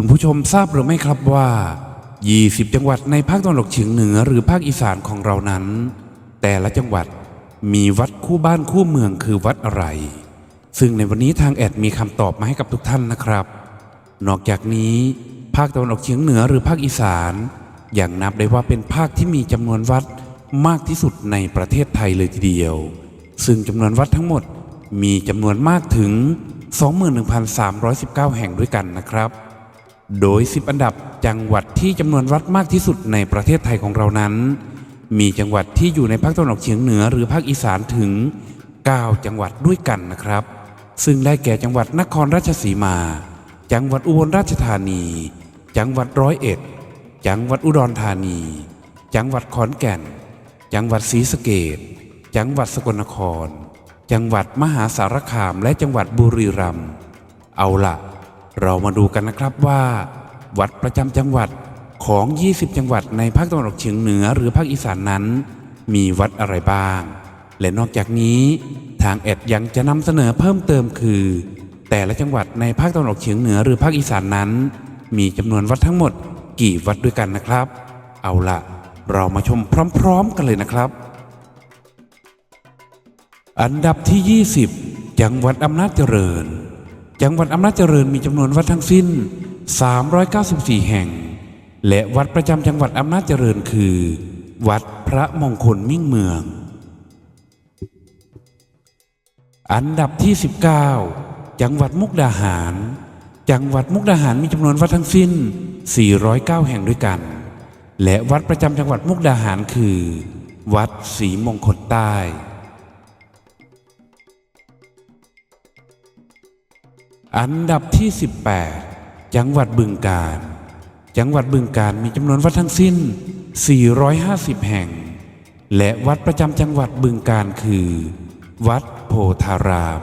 คุณผู้ชมทราบหรือไม่ครับว่า 20 จังหวัดในภาคตะวันออกเฉียงเหนือหรือภาคอีสานของเรานั้น แต่ละจังหวัดมีวัดคู่บ้านคู่เมืองคือวัดอะไร ซึ่งในวันนี้ทางแอดมีคำตอบมาให้กับทุกท่านนะครับ นอกจากนี้ ภาคตะวันออกเฉียงเหนือหรือภาคอีสานยังนับได้ว่าเป็นภาคที่มีจำนวนวัดมากที่สุดในประเทศไทยเลยทีเดียว ซึ่งจำนวนวัดทั้งหมดมีจำนวนมากถึง 21,319 แห่งด้วยกันนะครับ โดย 10 อันดับจังหวัดที่จำนวนวัดมากที่สุดในประเทศไทยของเรานั้น มีจังหวัดที่อยู่ในภาคตะวันออกเฉียงเหนือหรือภาคอีสานถึง 9 จังหวัดด้วยกันนะครับ ซึ่งได้แก่จังหวัดนครราชสีมา จังหวัดอุบลราชธานี จังหวัดร้อยเอ็ด จังหวัดอุดรธานี จังหวัดขอนแก่น จังหวัดศรีสะเกดจังหวัดสกลนคร จังหวัดมหาสารคามและจังหวัดบุรีรัมย์เอาล่ะ เรามาดูกันนะครับว่า วัดประจำจังหวัดของ 20 จังหวัดในภาคตะวันออกเฉียงเหนือหรือภาคอีสานนั้น มีวัดอะไรบ้าง และนอกจากนี้ทางแอดยังจะนำเสนอเพิ่มเติมคือ แต่ละจังหวัดในภาคตะวันออกเฉียงเหนือหรือภาคอีสานนั้น มีจำนวนวัดทั้งหมดกี่วัดด้วยกันนะครับ เอาล่ะเรามาชมพร้อมๆกันเลยนะครับ อันดับที่ 20 จังหวัดอำนาจเจริญ จังหวัดอำนาจเจริญมีจำนวนวัดทั้งสิ้น 394 แห่ง และวัดประจำจังหวัดอำนาจเจริญคือ วัดพระมงคลมิ่งเมือง อันดับที่ 19 จังหวัดมุกดาหาร จังหวัดมุกดาหารมีจำนวนวัดทั้งสิ้น 409 แห่งด้วยกัน และวัดประจำจังหวัดมุกดาหารคือ วัดศรีมงคลใต้ อันดับที่ 18 จังหวัดบึงกาฬจังหวัดบึงกาฬมีจำนวนวัดทั้งสิ้น 450 แห่ง และวัดประจำจังหวัดบึงกาฬคือ วัดโพธาราม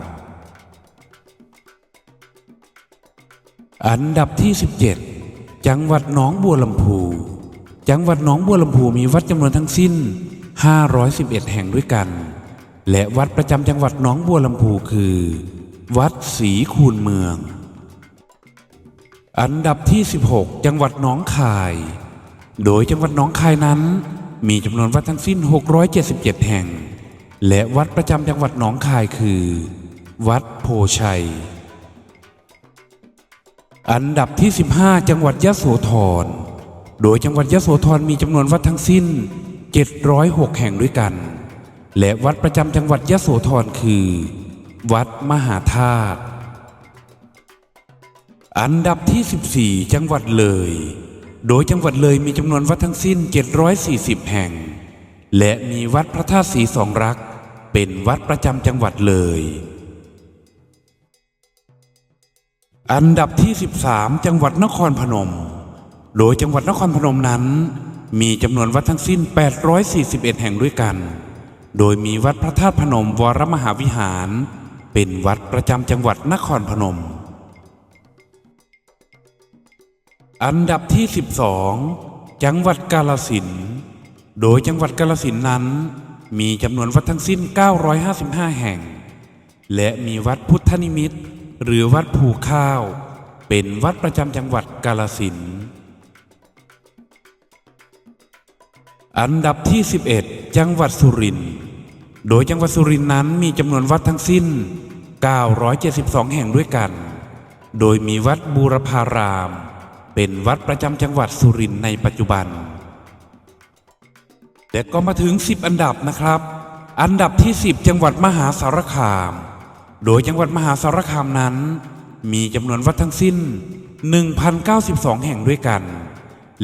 อันดับที่ 17 จังหวัดหนองบัวลำพู จังหวัดหนองบัวลำพูมีวัดจำนวนทั้งสิ้น 511 แห่งด้วยกัน และวัดประจำจังหวัดหนองบัวลำพูคือ วัดศรีคูนเมือง อันดับที่ 16 จังหวัดหนองคาย โดยจังหวัดหนองคายนั้น มีจำนวนวัดทั้งสิ้น 677 แห่ง และวัดประจำจังหวัดหนองคายคือ วัดโพชัย อันดับที่ 15 จังหวัดยะโสธร โดยจังหวัดยะโสธรมีจำนวนวัดทั้งสิ้น 706 แห่งด้วยกัน และวัดประจำจังหวัดยะโสธรคือ วัดมหาธาตุ อันดับที่ 14 จังหวัดเลย โดยจังหวัดเลยมีจำนวนวัดทั้งสิ้น 740 แห่ง และมีวัดพระธาตุสีสองรัก เป็นวัดประจำจังหวัดเลย อันดับที่ 13 จังหวัดนครพนม โดยจังหวัดนครพนมนั้น มีจำนวนวัดทั้งสิ้น 841 แห่งด้วยกัน โดยมีวัดพระธาตุพนมวรมหาวิหาร เป็นวัดประจำจังหวัดนครพนม อันดับที่ 12 จังหวัดกาลสิน โดยจังหวัดกาลสินนั้น มีจำนวนวัดทั้งสิ้น 955 แห่ง และมีวัดพุทธนิมิต หรือวัดภูข้าว เป็นวัดประจำจังหวัดกาลสิน อันดับที่ 11 จังหวัดสุรินทร์โดยจังหวัดสุรินทร์นั้นมีจำนวนวัดทั้งสิ้น 972 แห่งด้วยกัน โดยมีวัดบูรพาราม เป็นวัดประจำจังหวัดสุรินทร์ในปัจจุบัน แต่ก็มาถึง 10 อันดับนะครับ อันดับที่ 10 จังหวัดมหาสารคาม โดยจังหวัดมหาสารคามนั้น มีจำนวนวัดทั้งสิ้น 1,092 แห่งด้วยกัน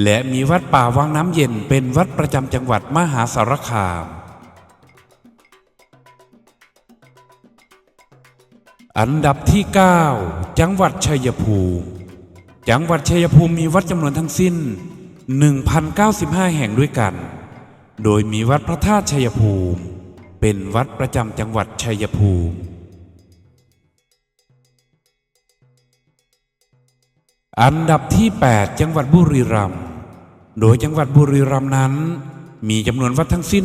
และมีวัดป่าวังน้ำเย็นเป็นวัดประจำจังหวัดมหาสารคาม อันดับที่ 9 จังหวัดชัยภูมิ จังหวัดชัยภูมิมีวัดจำนวนทั้งสิ้น 1,095 แห่งด้วยกัน โดยมีวัดพระธาตุชัยภูมิ เป็นวัดประจำจังหวัดชัยภูมิ อันดับที่ 8 จังหวัดบุรีรัมย์ โดยจังหวัดบุรีรัมย์นั้น มีจำนวนวัดทั้งสิ้น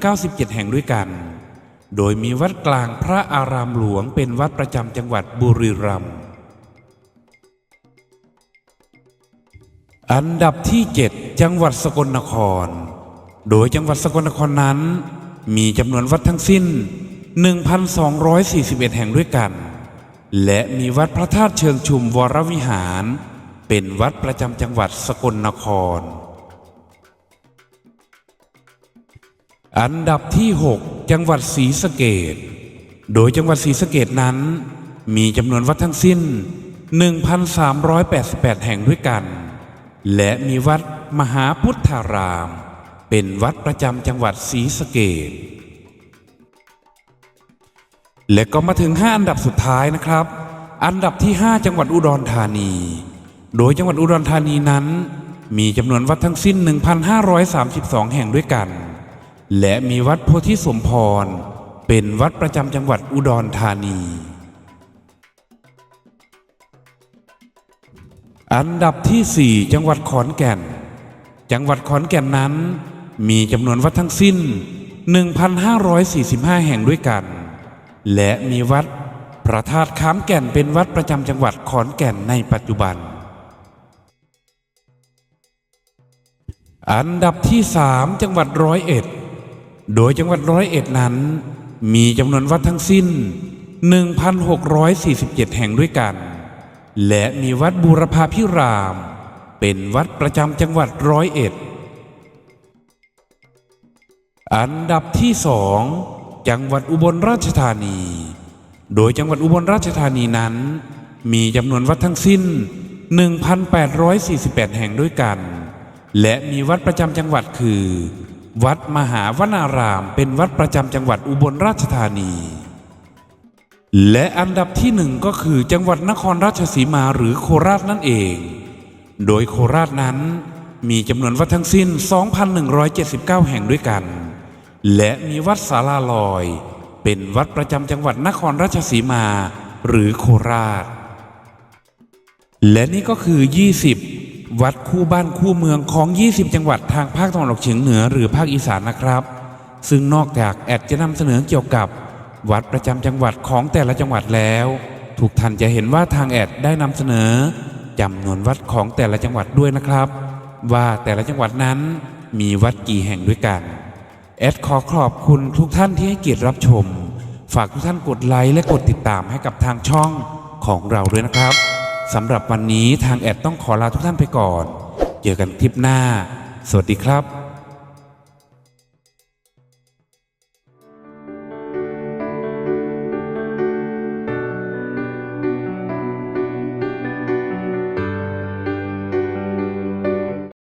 1,097 แห่งด้วยกัน โดยมีวัดกลางพระอารามหลวงเป็นวัดประจำจังหวัดบุรีรัมย์ อันดับที่ 7 จังหวัดสกลนคร โดยจังหวัดสกลนครนั้น มีจำนวนวัดทั้งสิ้น 1,241 แห่งด้วยกัน และมีวัดพระธาตุเชิงชุมวรวิหาร เป็นวัดประจำจังหวัดสกลนคร อันดับที่ 6 จังหวัดศรีสะเกดโดยจังหวัดศรีสะเกดนั้น มีจำนวนวัดทั้งสิ้น 1,388 แห่งด้วยกัน และมีวัดมหาพุทธาราม เป็นวัดประจำจังหวัดศรีสะเกดและก็มาถึง 5 อันดับสุดท้ายนะครับ อันดับที่ 5 จังหวัดอุดรธานี โดยจังหวัดอุดรธานีนั้น มีจำนวนวัดทั้งสิ้น 1,532 แห่งด้วยกัน และมีวัดโพธิสมพร เป็นวัดประจำจังหวัดอุดรธานี อันดับที่ 4 จังหวัดขอนแก่น จังหวัดขอนแก่นนั้น มีจำนวนวัดทั้งสิ้น 1,545 แห่งด้วยกัน และมีวัดพระธาตุขามแก่นเป็นวัดประจำจังหวัดขอนแก่นในปัจจุบัน อันดับที่3จังหวัดร้อยเอ็ด โดยจังหวัดร้อยเอ็ดนั้น มีจำนวนวัดทั้งสิ้น 1,647 แห่งด้วยกัน และมีวัดบูรพาพิราม เป็นวัดประจำจังหวัดร้อยเอ็ด อันดับที่สองจังหวัดอุบลราชธานี โดยจังหวัดอุบลราชธานีนั้น มีจำนวนวัดทั้งสิ้น 1,848 แห่งด้วยกัน และมีวัดประจำจังหวัดคือ วัดมหาวนารามเป็นวัดประจำจังหวัดอุบลราชธานี และอันดับที่หนึ่งก็คือจังหวัดนครราชสีมาหรือโคราชนั่นเอง โดยโคราชนั้นมีจำนวนวัดทั้งสิ้น 2,179 แห่งด้วยกัน และมีวัดสาราลอย เป็นวัดประจำจังหวัดนครราชสีมา หรือโคราช และนี่ก็คือ 20 วัดคู่บ้านคู่เมืองของ 20 จังหวัดทางภาคตะวันออกเฉียงเหนือหรือภาคอีสานนะครับ ซึ่งนอกจากแอดจะนำเสนอเกี่ยวกับ วัดประจำจังหวัดของแต่ละจังหวัดแล้ว ทุกท่านจะเห็นว่าทางแอดได้นำเสนอจำนวนวัดของแต่ละจังหวัดด้วยนะครับ ว่าแต่ละจังหวัดนั้นมีวัดกี่แห่งด้วยกัน แอดขอขอบคุณทุกท่านที่ให้เกียรติรับชม ฝากทุกท่านกดไลค์และกดติดตามให้กับทางช่องของเราด้วยนะครับ สำหรับวันนี้ทางแอดต้องขอลาทุกท่านไปก่อน เจอกันคลิปหน้า สวัสดีครับ